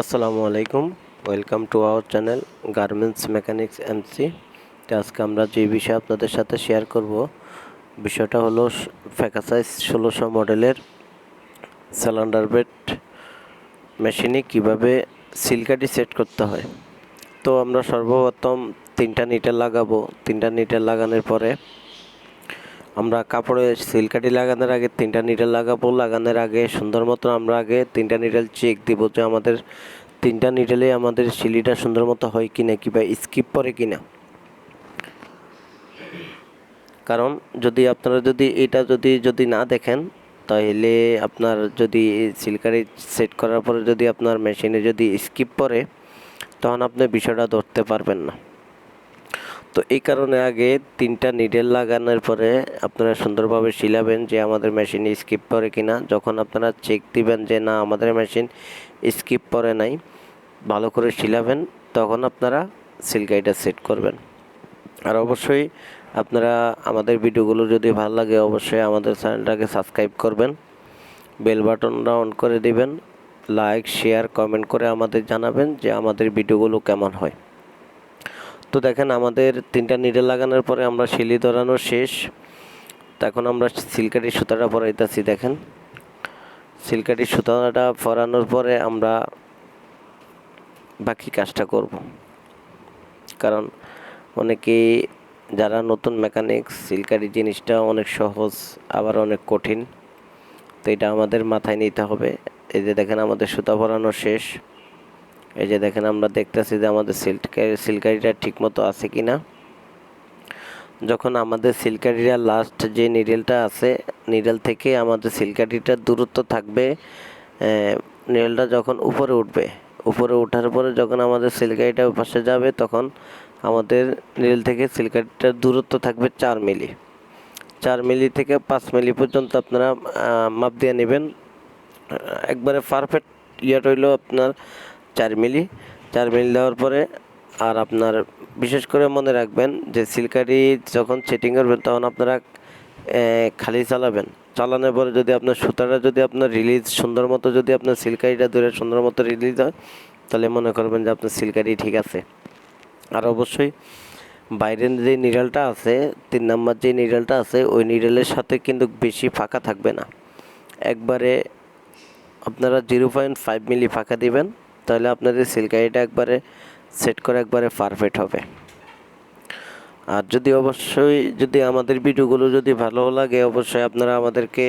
আসসালামু আলাইকুম। Welcome to our channel garments mechanics MC তো আজকে আমরা যে বিষয়ে আপনাদের সাথে শেয়ার করব, বিষয়টা হলো ফ্যাকাসাইজ ষোলোশো মডেলের সিলিন্ডার বেড মেশিনে কীভাবে সিলকাটি সেট করতে হয়। তো আমরা সর্বপ্রথম তিনটা নিটেল লাগাবো। তিনটা নিটেল লাগানোর পরে আমরা কাপড়ে সিলকাটি লাগানোর আগে তিনটা নিডেল লাগাবো। লাগানোর আগে সুন্দর মতো আমরা আগে তিনটা নিডেল চেক দিব যে আমাদের তিনটা নিডেলে আমাদের সিলিটা সুন্দর মতো হয় কি কিনা কিংবা স্কিপ পরে কিনা। কারণ যদি আপনারা যদি এটা যদি যদি না দেখেন, তাহলে আপনার যদি সিলকারি সেট করার পরে যদি আপনার মেশিনে যদি স্কিপ পরে তখন আপনি বিষয়টা ধরতে পারবেন না। তো এই কারণে আগে তিনটা নিডেল লাগানোর পরে আপনারা সুন্দরভাবে শিলাবেন যে আমাদের মেশিন স্কিপ করে কিনা। যখন আপনারা চেক দিবেন যে না, আমাদের মেশিন স্কিপ করে নাই, ভালো করে শিলাবেন, তখন আপনারা সিলকাইটা সেট করবেন। আর অবশ্যই আপনারা আমাদের ভিডিওগুলো যদি ভালো লাগে, অবশ্যই আমাদের চ্যানেলটাকে সাবস্ক্রাইব করবেন বেল বাটনটা অন করে দিবেন লাইক শেয়ার কমেন্ট করে আমাদের জানাবেন যে আমাদের ভিডিওগুলো কেমন হয়। তো দেখেন আমাদের তিনটা নিডেল লাগানোর পরে আমরা শিলি ধরানো শেষ। তখন আমরা সিলকাটি সুতাটা পরাইতেছি, দেখেন। সিলকাটি সুতাটা পরানোর পরে আমরা বাকি কাজটা করব। কারণ অনেকেই যারা নতুন মেকানিক্স সিলকারি জিনিসটা অনেক সহজ, আবার অনেক কঠিন, তো এটা আমাদের মাথায় নিতে হবে। এই যে দেখেন আমাদের সুতা পরানো শেষ। এই যে দেখেন, আমরা দেখতেছি যে আমাদের সিল্কারি সিলকারিটা ঠিকমতো আছে কি না যখন আমাদের সিলকারিটা লাস্ট যে নিডেলটা আছে নিডেল থেকে আমাদের সিলকারিটার দূরত্ব থাকবে নিডেলটা যখন উপরে উঠবে, উপরে ওঠার পরে যখন আমাদের সিলকারিটা পাশে যাবে, তখন আমাদের নিডেল থেকে সিলকারিটার দূরত্ব থাকবে চার মিলি। চার মিলি থেকে পাঁচ মিলি পর্যন্ত আপনারা মাপ দিয়ে নেবেন। একবারে পারফেক্ট ইয়েটা হইল আপনার চার মিলি। চার মিলি দেওয়ার পরে আর আপনার বিশেষ করে মনে রাখবেন যে সিলকারি যখন সেটিং করবেন তখন আপনারা খালি চালাবেন। চালানোর পরে যদি আপনার সুতাটা যদি আপনার রিলিজ সুন্দর মতো যদি আপনার সিলকারিটা ধরে সুন্দর মতো রিলিজ হয়, তাহলে মনে করবেন যে আপনার সিলকারি ঠিক আছে। আর অবশ্যই বাইরের যে নিডালটা আছে, তিন নাম্বার যে নিডালটা আছে, ওই নিডালের সাথে কিন্তু বেশি ফাঁকা থাকবে না। একবারে আপনারা জিরো পয়েন্ট ফাইভ মিলি ফাঁকা দিবেন। তাহলে আপনাদের সিলকারিটা একবারে সেট করে একবারে পারফেক্ট হবে। আর যদি অবশ্যই যদি আমাদের ভিডিওগুলো যদি ভালো লাগে, অবশ্যই আপনারা আমাদেরকে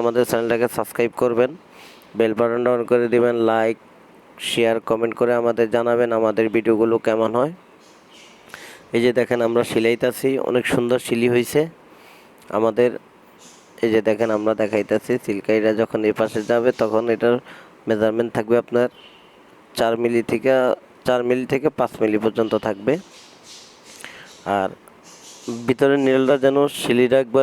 আমাদের চ্যানেলটাকে সাবস্ক্রাইব করবেন। বেল বাটনটা অন করে দিবেন লাইক শেয়ার কমেন্ট করে আমাদের জানাবেন আমাদের ভিডিওগুলো কেমন হয়। এই যে দেখেন আমরা সিলাইতাছি, অনেক সুন্দর সিলি হয়েছে আমাদের, এই যে দেখেন আমরা দেখাইতেছি সিলকাইরা যখন এই পাশে যাবে তখন এটার মেজারমেন্ট থাকবে আপনার চার মিলি থেকে, চার মিলি থেকে পাঁচ মিলি পর্যন্ত থাকবে। আর ভিতরের নীলটা যেন শিলিরা একবার